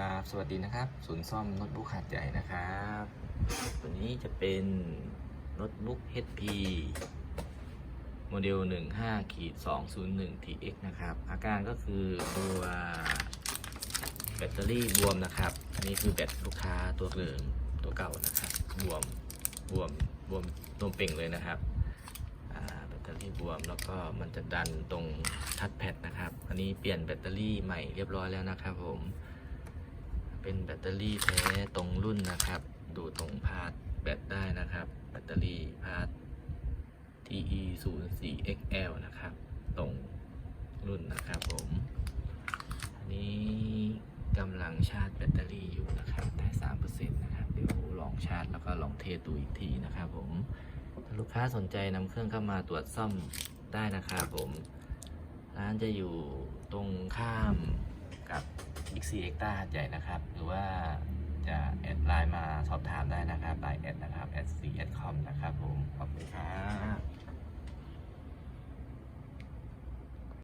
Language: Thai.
ครับสวัสดีนะครับ ศูนย์ซ่อมโน้ตบุ๊กขาดใหญ่นะครับ ตัวนี้จะเป็นโน้ตบุ๊ก HP โมเดล 15ขีด201 TX นะครับ อาการก็คือตัวแบตเตอรี่บวมนะครับ อันนี้คือแบตลูกค้าตัวเดิมตัวเก่านะครับ บวม บวม บวมตวมเป่งเลยนะครับแบตเตอรี่บวมแล้วก็มันจะดันตรงทัชแพดนะครับ อันนี้เปลี่ยนแบตเตอรี่ใหม่เรียบร้อยแล้วนะครับผม เป็นแบตเตอรี่แท้ตรงรุ่นนะครับ ดูตรงพาร์ทแบตได้นะครับ แบตเตอรี่พาร์ท TE 0 4 XL นะครับ ตรงรุ่นนะครับผมอันนี้กำลังชาร์จแบตเตอรี่อยู่นะครับได้3%นะครับ เดี๋ยวลองชาร์จแล้วก็ลองเทสดูอีกทีนะครับผม ถ้าลูกค้าสนใจนำเครื่องเข้ามาตรวจซ่อมได้นะครับผม ร้านจะอยู่ตรงข้าม XC Extra หัดใหญ่นะครับ หรือว่าจะแอดไลน์มาสอบถามได้นะครับไลน์แอดนะครับแอดซีแอดคอมนะครับ